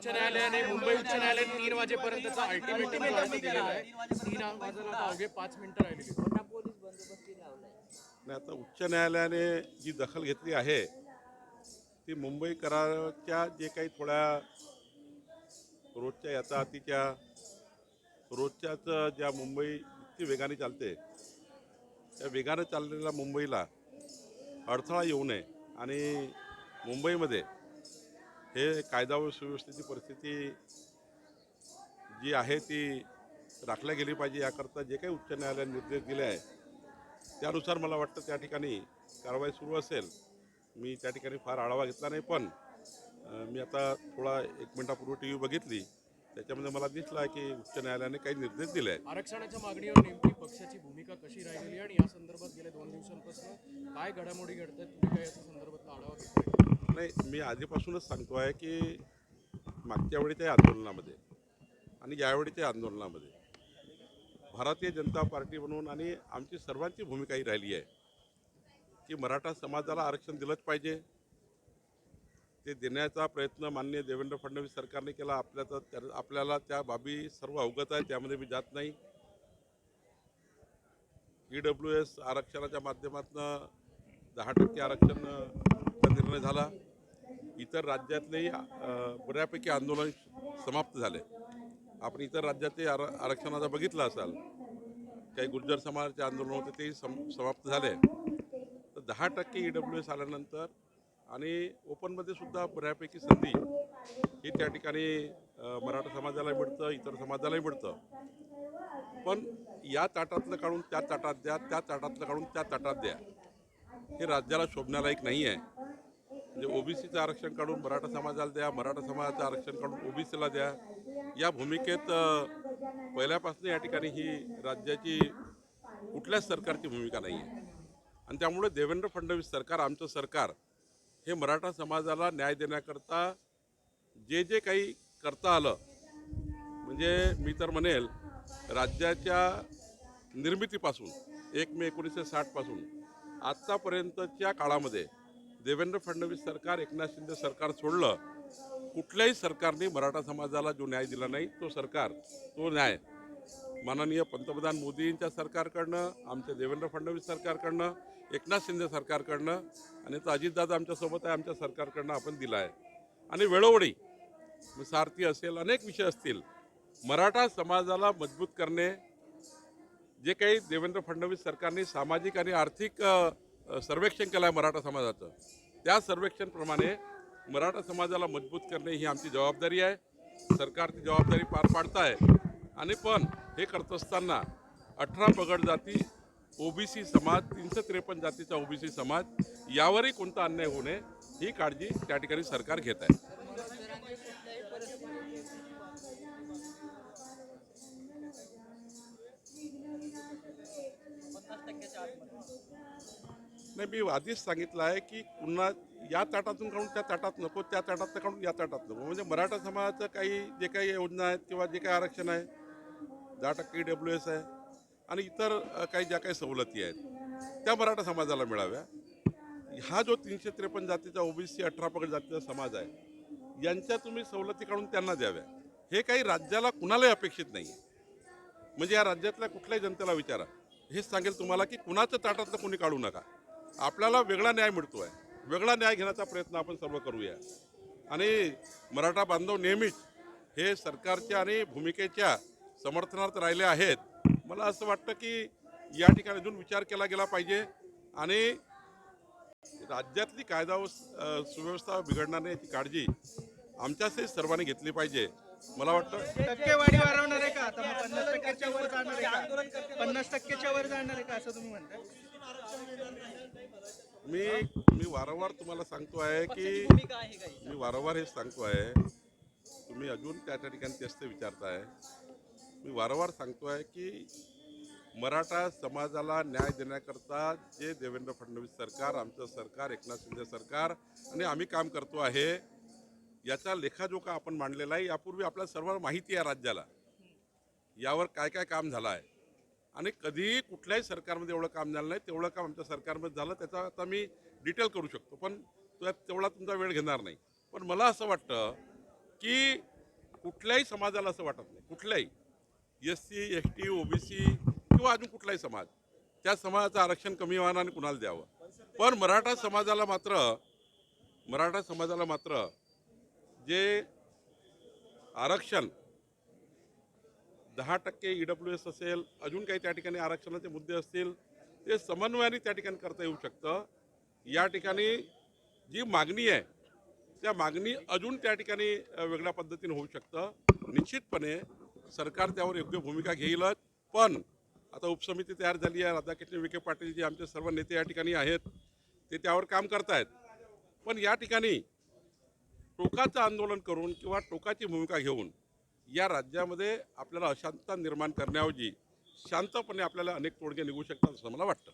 उच्च न्यायालयाने मुंबई उच्च न्यायालयाने तीन वाजेपर्यंतचा अल्टिमेटम दिलेला आहे. तीन वाजायला आता अवघे पाच मिनिटं राहिलेली आहेत. आणि आता उच्च न्यायालयाने जी दखल घेतली आहे ती मुंबई कराराच्या जे काही थोड्या रोजच्या यातायातीच्या रोजच्याच ज्या मुंबई इतकी वेगाने चालते त्या वेगानं चाललेल्या मुंबईला अडथळा येऊ नये आणि मुंबईमध्ये हे कायदा व सुव्यवस्थेची परिस्थिती जी आहे ती राखल्या गेली पाहिजे याकरता जे काही उच्च न्यायालयाने निर्देश दिले आहे त्यानुसार मला वाटतं त्या ठिकाणी कारवाई सुरू असेल. मी त्या ठिकाणी फार आढावा घेतला नाही पण मी आता थोडा एक मिनिटापूर्वी टी व्ही बघितली. त्याच्यामध्ये मला दिसला की उच्च न्यायालयाने काही निर्देश दिले आहेत. आरक्षणाच्या मागणीवर नेमकी पक्षाची भूमिका कशी राहिलेली आणि या संदर्भात गेल्या दोन दिवसांपासून काय घडामोडी घडतात तुम्ही काय याच्या संदर्भातला आढावा घेतला नाही मी आधीपासूनच सांगतो आहे की मागच्या वेळी त्या आंदोलनामध्ये आणि यावेळी त्या आंदोलनामध्ये भारतीय जनता पार्टी म्हणून आणि आमची सर्वांची भूमिका ही राहिली आहे की मराठा समाजाला आरक्षण दिलंच पाहिजे. ते देण्याचा प्रयत्न माननीय देवेंद्र फडणवीस सरकारने केला आपल्या तर त्या- आपल्याला त्या बाबी सर्व अवगत आहे त्यामध्ये मी जात नाही. ई डब्ल्यू एस आरक्षणाच्या माध्यमातून दहा टक्के आरक्षण आरक्षणचा निर्णय झाला. इतर राज्यातलेही बऱ्यापैकी आंदोलन समाप्त झाले. आपण इतर राज्यातले आर आरक्षणाचा बघितला असाल. काही गुर्जर समाजाचे आंदोलन होते तेही सम समाप्त झाले. तर दहा टक्के ई डब्ल्यू एस आल्यानंतर आणि ओपनमध्ये सुद्धा बऱ्यापैकी संधी ही त्या ठिकाणी मराठा समाजाला मिळतं इतर समाजालाही मिळतं. पण या ताटातलं काढून त्या ताटात द्या त्या ताटातलं काढून त्या ताटात द्या. हे राज्याला शोभण्यालायक नाही आहे. म्हणजे ओबीसीचं आरक्षण काढून मराठा समाजाला द्या मराठा समाजाचं आरक्षण काढून ओबीसीला द्या या भूमिकेत पहिल्यापासून या ठिकाणी ही राज्याची कुठल्याच सरकारची भूमिका नाही आहे. आणि त्यामुळे देवेंद्र फडणवीस सरकार आमचं सरकार हे मराठा समाजाला न्याय देण्याकरता जे जे काही करता आलं म्हणजे मी तर म्हणेल राज्याच्या निर्मितीपासून एक मे एकोणीसशे साठपासून आत्तापर्यंतच्या काळामध्ये देवेंद्र फडणवीस सरकार एकनाथ शिंदे सरकार सोडलं कुठल्याही सरकारने मराठा समाजाला जो न्याय दिला नाही तो सरकार तो न्याय. माननीय पंतप्रधान मोदींच्या सरकारकडनं आमच्या देवेंद्र फडणवीस सरकारकडनं एकनाथ शिंदे सरकारकडनं आणि तो अजितदादा आमच्यासोबत आहे आमच्या सरकारकडनं आपण दिला आहे. आणि वेळोवेळी सारथी असेल अनेक विषय असतील मराठा समाजाला मजबूत करणे जे काही देवेंद्र फडणवीस सरकारने सामाजिक आणि आर्थिक सर्वेक्षण केलं आहे मराठा समाजाचं. त्या सर्वेक्षणप्रमाणे मराठा समाजाला मजबूत करणे ही आमची जबाबदारी आहे. सरकार ती जबाबदारी पार पाडत आहे आणि पण हे करत असताना अठरा पगड जाती ओबीसी समाज तीनशे त्रेपन्न जातीचा ओबीसी समाज यावरही कोणता अन्याय होऊ नये ही काळजी त्या ठिकाणी सरकार घेत आहे. नाही मी आधीच सांगितलं आहे की पुन्हा या ताटातून काढून त्या ताटात नको त्या ताटात काढून या ताटात नको. म्हणजे मराठा समाजाचं काही जे काही योजना आहेत किंवा जे काही आरक्षण आहे दहा टक्के डब्ल्यू एस आहे आणि इतर काही ज्या काही सवलती आहेत त्या मराठा समाजाला मिळाव्या. हा जो तीनशे त्रेपन्न जातीचा ओबीसी अठरा पगड जातीचा समाज आहे यांच्या तुम्ही सवलती काढून त्यांना द्याव्या. हे काही राज्याला कुणालाही अपेक्षित नाही म्हणजे या राज्यातल्या कुठल्याही जनतेला विचारा. हेच सांगेल तुम्हाला की कुणाचं ताटातलं कोणी काढू नका. आपल्याला वेगळा न्याय मिळतो आहे वेगळा न्याय घेण्याचा प्रयत्न आपण सर्व करूया. आणि मराठा बांधव नेहमीच हे सरकारच्या आणि भूमिकेच्या समर्थनार्थ राहिले आहेत. मला असं वाटतं की या ठिकाणी अजून विचार केला गेला पाहिजे. आणि राज्यातली कायदा व सुव्यवस्था बिघडणार नाही याची काळजी आमच्यासही सर्वांनी घेतली पाहिजे. मला वाटतं टक्केवारी वाढवणार आहे का? पन्नास टक्क्याच्या वर जाणार आहे का? पन्नास टक्क्याच्या वर जाणार आहे का असं तुम्ही म्हणता मी मी वारंवार तुम्हाला सांगतो आहे की मी वारंवार हे सांगतो आहे. तुम्ही अजून त्या त्या ठिकाणी तेच ते विचारताय. मी वारंवार सांगतो आहे की मराठा समाजाला न्याय देण्याकरता जे देवेंद्र फडणवीस सरकार आमचं सरकार एकनाथ शिंदे सरकार आणि आम्ही काम करतो आहे याचा लेखाजोखा आपण मांडलेला आहे. यापूर्वी आपल्या सर्व माहिती आहे राज्याला. यावर काय काय काम झालं आहे. आणि कधीही कुठल्याही सरकारमध्ये एवढं काम झालं नाही तेवढं काम आमच्या सरकारमध्ये झालं त्याचा आता मी डिटेल करू शकतो. पण त्यात तेवढा तुमचा वेळ घेणार नाही. पण मला असं वाटतं की कुठल्याही समाजाला असं वाटत नाही. कुठल्याही S C S T OBC किंवा अजून कुठलाही समाज त्या समाजाचं आरक्षण कमी व्हावं आणि कुणाला द्यावं. पण मराठा समाजाला मात्र मराठा समाजाला मात्र जे आरक्षण दहा टक्के ई डब्ल्यू एस असेल अजून काही त्या ठिकाणी आरक्षणाचे मुद्दे असतील ते समन्वयाने त्या ठिकाणी करता येऊ शकतं. या ठिकाणी जी मागणी आहे त्या मागणी अजून त्या ठिकाणी वेगळ्या पद्धतीने होऊ शकतं. निश्चितपणे सरकार त्यावर योग्य भूमिका घेईलच पण आता उपसमिती तयार झाली आहे राधाकृष्ण विखे पाटील जे आमचे सर्व नेते या ठिकाणी आहेत ते त्यावर काम करतायत. पण या ठिकाणी टोकाचं आंदोलन करून किंवा टोकाची भूमिका घेऊन या राज्यामध्ये आपल्याला अशांतता निर्माण करण्याऐवजी शांतपणे आपल्याला अनेक तोडगे निघू शकतात असं मला वाटतं.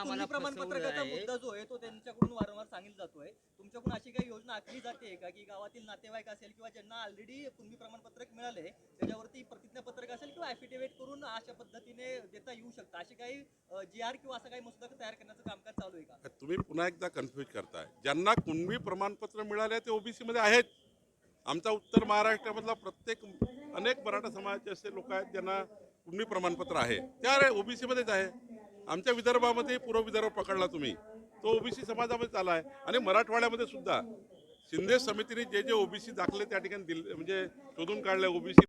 मुद्दा जो आहे तो त्यांच्याकडून वारंवार सांगितला जातोय तुमच्याकडून अशी काही योजना आखली जाते का की गावातील नातेवाईक असेल किंवा ज्यांना ऑलरेडी पूर्वी प्रमाणपत्रक मिळाले त्याच्यावरती प्रतिज्ञापत्रक असेल किंवा ॲफिडेव्हिट करून अशा पद्धतीने देता येऊ शकतं अशी काही जी आर किंवा असं काही मसुदा तयार करण्याचं कामकाज चालू आहे का तुम्ही पुन्हा एकदा कन्फ्युज करताय. ज्यांना कुणबी प्रमाणपत्र मिळाले ते ओबीसी मध्ये आहेत. आमचा उत्तर महाराष्ट्रामधला प्रत्येक अनेक मराठा समाजाचे असे लोक आहेत ज्यांना कुणबी प्रमाणपत्र आहे. त्या अरे ओबीसीमध्येच आहे. आमच्या विदर्भामध्ये पूर्व विदर्भ पकडला तुम्ही. तो ओबीसी समाजामध्ये आला आहे. आणि मराठवाड्यामध्ये सुद्धा शिंदे समितीने जे जे ओबीसी दाखले त्या ठिकाणी दिले म्हणजे शोधून काढले ओबीसी